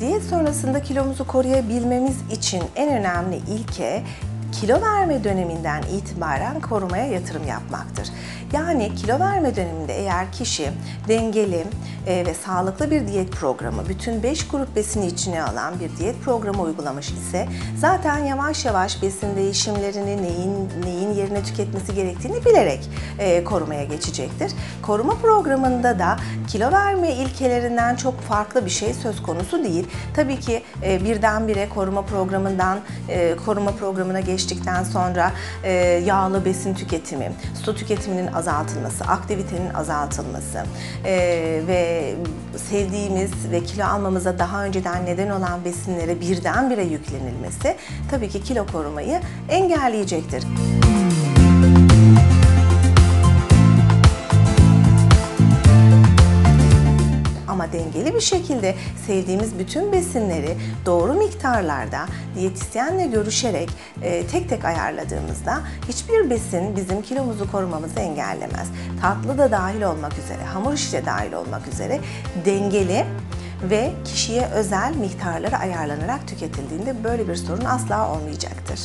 Diyet sonrasında kilomuzu koruyabilmemiz için en önemli ilke kilo verme döneminden itibaren korumaya yatırım yapmaktır. Yani kilo verme döneminde eğer kişi dengeli e, ve sağlıklı bir diyet programı, bütün 5 grup besini içine alan bir diyet programı uygulamış ise zaten yavaş yavaş besin değişimlerini neyin neyin yerine tüketmesi gerektiğini bilerek e, korumaya geçecektir. Koruma programında da kilo verme ilkelerinden çok farklı bir şey söz konusu değil. Tabii ki e, birdenbire koruma programından e, koruma programına geçtikten sonra e, yağlı besin tüketimi, su tüketiminin azaltılması, aktivitenin azaltılması e, ve sevdiğimiz ve kilo almamıza daha önceden neden olan besinlere birdenbire yüklenilmesi tabii ki kilo korumayı engelleyecektir. Ama dengeli bir şekilde sevdiğimiz bütün besinleri doğru miktarlarda diyetisyenle görüşerek e, tek tek ayarladığımızda hiçbir besin bizim kilomuzu korumamızı engellemez. Tatlı da dahil olmak üzere, hamur işi de dahil olmak üzere dengeli ve kişiye özel miktarları ayarlanarak tüketildiğinde böyle bir sorun asla olmayacaktır.